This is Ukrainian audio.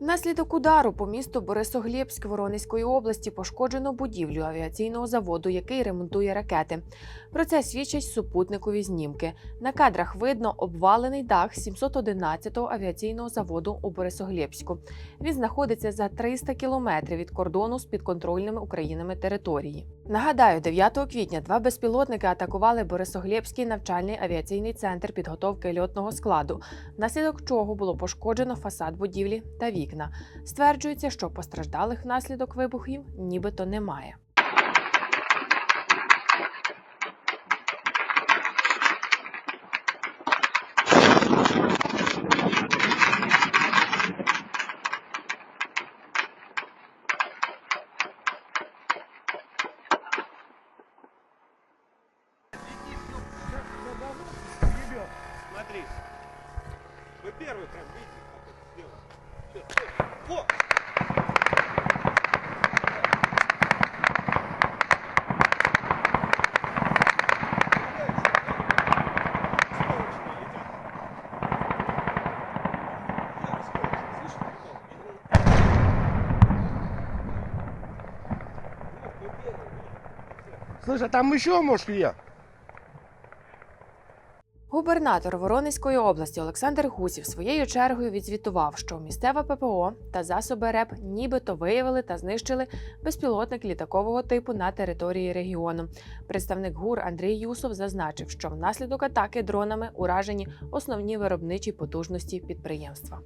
Внаслідок удару по місту Борисоглєбськ Воронезької області пошкоджено будівлю авіаційного заводу, який ремонтує ракети. Про це свідчать супутникові знімки. На кадрах видно обвалений дах 711-го авіаційного заводу у Борисоглєбську. Він знаходиться за 300 кілометрів від кордону з підконтрольними Українами території. Нагадаю, 9 квітня два безпілотники атакували Борисоглєбський навчальний авіаційний центр підготовки льотного складу, внаслідок чого було пошкоджено фасад будівлі та вікна. Стверджується, що постраждалих внаслідок вибухів нібито немає. Смотри. Вы первый прям видели, как это Слышь, а там еще, может, я? Губернатор Воронезької області Олександр Гусів своєю чергою відзвітував, що місцева ППО та засоби РЕП нібито виявили та знищили безпілотник літакового типу на території регіону. Представник ГУР Андрій Юсов зазначив, що внаслідок атаки дронами уражені основні виробничі потужності підприємства.